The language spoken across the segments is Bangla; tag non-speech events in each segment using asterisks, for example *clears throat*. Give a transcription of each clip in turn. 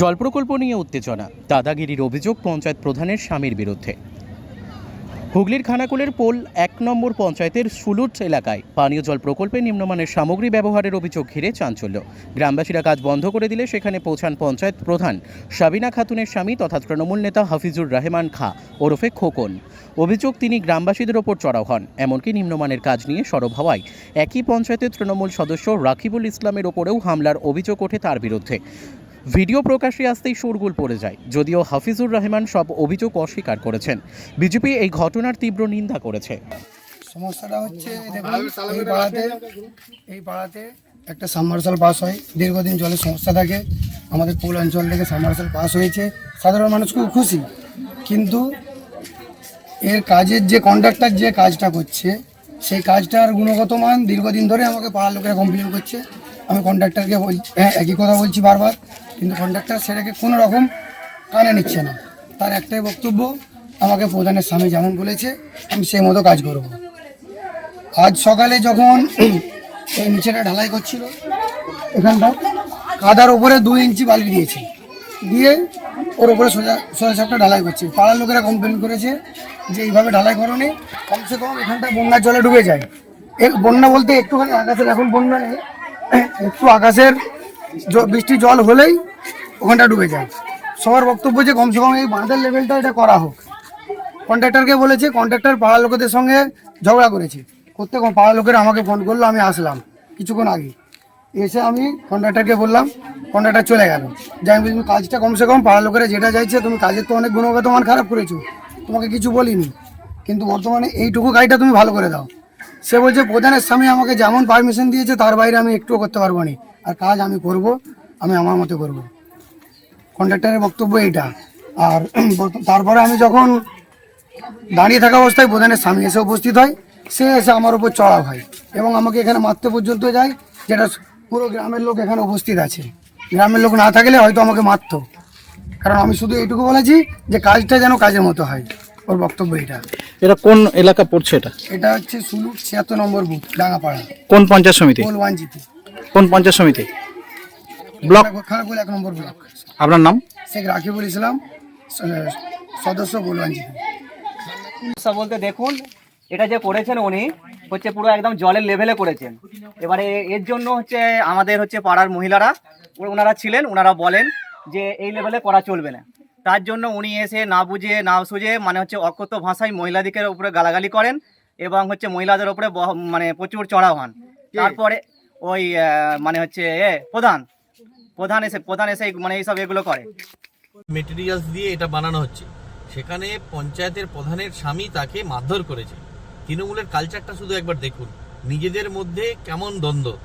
জল প্রকল্প নিয়ে উত্তেজনা। দাদাগিরির অভিযোগ, পঞ্চায়েত প্রধানের স্বামীর বিরুদ্ধে। হুগলির খানাকুলের পোল এক নম্বর পঞ্চায়েতের সুলুট এলাকায় পানীয় জল প্রকল্পে নিম্নমানের সামগ্রী ব্যবহারের অভিযোগ ঘিরে চাঞ্চল্য। গ্রামবাসীরা কাজ বন্ধ করে দিলে সেখানে পৌঁছান পঞ্চায়েত প্রধান সাবিনা খাতুনের স্বামী তথা তৃণমূল নেতা হাফিজুর রহমান খা, ওরফে খোকন। অভিযোগ, তিনি গ্রামবাসীদের ওপর চড়াও হন, এমনকি নিম্নমানের কাজ নিয়ে সরব হওয়ায়। একই পঞ্চায়েতের তৃণমূল সদস্য রাকিবুল ইসলামের ওপরেও হামলার অভিযোগ ওঠে তার বিরুদ্ধে। ভিডিও প্রকাশে আসতেই শোরগোল পড়ে যায়। যদিও হাফিজুর রহমান সব অভিযোগ অস্বীকার করেছেন। বিজেপি এই ঘটনার তীব্র নিন্দা করেছে। সমস্যাটা হচ্ছে এই পাড়াতে এই পাড়াতে একটা সাবমার্শাল পাস হয়। দীর্ঘদিন জলের সমস্যা থাকে। আমাদের পোল অঞ্চল থেকে সাবমার্শাল পাস হয়েছে। সাধারণ মানুষ খুব খুশি। কিন্তু এর কাজের যে কন্ডাক্টর যে কাজটা করছে, সেই কাজটার গুণগত মান দীর্ঘদিন ধরে আমাকে পাড়ার লোকেরা কমপ্লেন করছে। আমি কন্ডাক্টরকে বল হ্যাঁ একই কথা বলছি বারবার। কিন্তু কন্ডাক্টর সেটাকে কোনো রকম কানে নিচ্ছে না। তার একটাই বক্তব্য, আমাকে প্রধানের স্বামী যেমন বলেছে, আমি সেই মতো কাজ করব। আজ সকালে যখন *clears throat* এই নিচেটা ঢালাই করছিল, এখানটা কাদার ওপরে দুই ইঞ্চি বালি দিয়েছে। দিয়ে ওর ওপরে সোজা সোজা সাপটা ঢালাই করছে। পাড়ার লোকেরা কমপ্লেন করেছে যে এইভাবে ঢালাই করনি। কমসে কম এখানটা বন্যার জলে ডুবে যায়। বন্যা বলতে একটুখানি আকাশের, এখন বন্যা নেই, *clears throat* একটু আকাশের বৃষ্টি জল হলেই ওখানটা ডুবে যায়। সবার বক্তব্য যে কমসে কম এই বাঁধের লেভেলটা এটা করা হোক। কন্ট্রাক্টরকে বলেছে কন্ট্রাক্টর পাড়ার লোকেদের সঙ্গে ঝগড়া করেছে। করতে পাড়ার লোকেরা আমাকে ফোন করল আমি আসলাম কিছুক্ষণ আগে। এসে আমি কন্ট্রাক্টরকে বললাম কন্ট্রাক্টর চলে গেল। যে আমি বলছি, কাজটা কমসে কম পাড়ার লোকেরা যেটা চাইছে তুমি কাজের তো অনেক গুণগত মান খারাপ করেছ তোমাকে কিছু বলিনি। কিন্তু বর্তমানে এইটুকু কাজটা তুমি ভালো করে দাও। সে বলছে প্রধানের স্বামী আমাকে যেমন পারমিশন দিয়েছে তার বাইরে আমি একটুও করতে পারব না। আর কাজ আমি করব আমি আমার মতো করব। কন্ট্রাক্টরের বক্তব্য এইটা। আর তারপরে আমি যখন দাঁড়িয়ে থাকা অবস্থায় প্রধানের স্বামী এসে উপস্থিত হয় সে এসে আমার উপর চড়া হয় এবং আমাকে এখানে মারতে পর্যন্ত যায় যেটা পুরো গ্রামের লোক এখানে উপস্থিত আছে। গ্রামের লোক না থাকলে হয়তো আমাকে মারতো। কারণ আমি শুধু এইটুকু বলেছি যে কাজটা যেন কাজের মতো হয়। ওর বক্তব্য এটা এটা কোন এলাকা পড়ছে এটা? এটা হচ্ছে সুলু ছিয়াত্তর নম্বর বুথ ডাঙ্গাপাড়া কোন পঞ্চায়েত সমিতি? কোন পঞ্চায়েত সমিতি? ব্লক খানাকুল এক নম্বর ব্লক। আপনার নাম? শেখ রাকিবুল ইসলাম সদস্য সমস্যা বলতে দেখুন এটা যে করেছেন উনি হচ্ছে পুরো একদম জলের লেভেলে করেছেন। এবারে এর জন্য হচ্ছে আমাদের হচ্ছে পাড়ার মহিলারা ওনারা ছিলেন ওনারা বলেন যে এই লেভেলে করা চলবে না। তার জন্য উনি এসে না বুঝে না সুঝে মানে হচ্ছে অকথ্য ভাষায় মহিলাদিকের উপরে গালাগালি করেন এবং হচ্ছে মহিলাদের উপরে বহ- মানে প্রচুর চড়াও হন। তারপরে ওই মানে হচ্ছে এ প্রধান। প্রধান এসে প্রধান এসে মানে এইসব এগুলো করে। মেটেরিয়ালস দিয়ে এটা বানানো হচ্ছে। সেখানে পঞ্চায়েতের প্রধানের স্বামী তাকে মারধর করেছে। তৃণমূলের কালচারটা শুধু একবার দেখুন। নিজেদের মধ্যে কেমন দ্বন্দ্ব।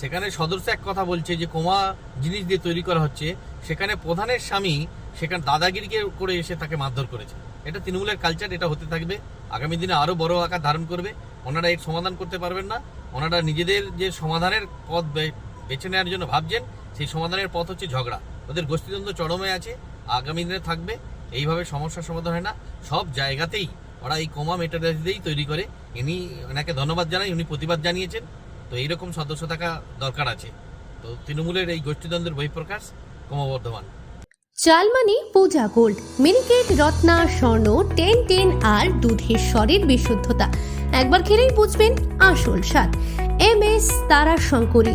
সেখানে সদস্য এক কথা বলছে যে, কোমা জিনিস দিয়ে তৈরি করা হচ্ছে। সেখানে প্রধানের স্বামী, সেখানে দাদাগিরিকে করে এসে তাকে মারধর করেছে। এটা তৃণমূলের কালচার এটা হতে থাকবে। আগামী দিনে আরও বড় আকার ধারণ করবে। ওনারা এর সমাধান করতে পারবেন না। ওনারা নিজেদের যে সমাধানের পথ বেছে নেওয়ার জন্য ভাবছেন সেই সমাধানের পথ হচ্ছে ঝগড়া। ওদের গোষ্ঠীদ্বন্দ্ব চরমে আছে, আগামী দিনে থাকবে, এইভাবে সমস্যার সমাধান হয় না। সব জায়গাতেই ওরা এই কমা মেটারিয়ালস দিয়েই তৈরি করে। ইনি, ওনাকে ধন্যবাদ জানাই, উনি প্রতিবাদ জানিয়েছেন। তো এইরকম সদস্য থাকা দরকার আছে। তো তৃণমূলের এই গোষ্ঠীদ্বন্দ্বের বহিঃপ্রকাশ ক্রমবর্ধমান। চালমানি, Puja gold miniket Ratna, Swarna, ten ten আর দুধের স্বরের বিশুদ্ধতা। একবার খেলেই বুঝবেন আসল স্বাদ। এম এস তারা শঙ্করী